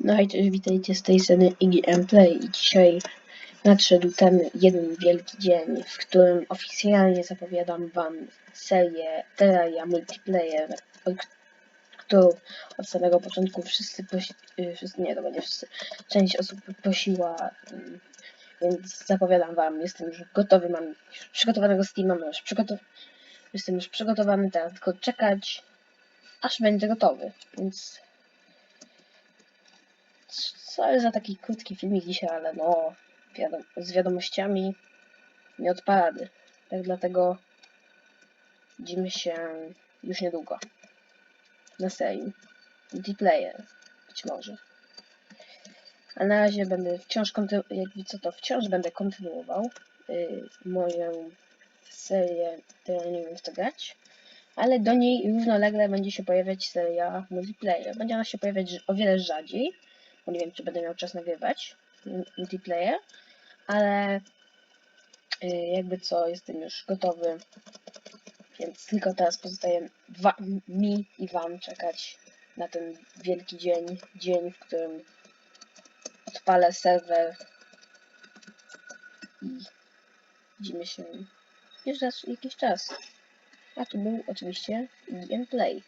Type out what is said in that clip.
No i cześć, witajcie z tej strony Iggy Play. I dzisiaj nadszedł ten jeden wielki dzień, w którym oficjalnie zapowiadam wam serię Terraria Multiplayer, którą od samego początku wszyscy, prosi, y, wszyscy nie, to będzie wszyscy, część osób prosiła, mm, więc zapowiadam wam, jestem już gotowy, mam już przygotowanego Steama, już przygotow... jestem już przygotowany, teraz tylko czekać, aż będzie gotowy, więc Sorry za taki krótki filmik dzisiaj, ale no, wiadom z wiadomościami nie od parady. Tak dlatego widzimy się już niedługo. Na serii. Multiplayer. Być może. A na razie będę wciąż jakby co to, wciąż będę kontynuował yy, moją serię, którą nie wiem w co grać. Ale do niej równolegle będzie się pojawiać seria multiplayer. Będzie ona się pojawiać o wiele rzadziej bo nie wiem, czy będę miał czas nagrywać multiplayer, ale y, jakby co, jestem już gotowy, więc tylko teraz pozostaje mi i wam czekać na ten wielki dzień, dzień, w którym odpalę serwer i widzimy się już za jakiś czas. A tu był oczywiście gameplay.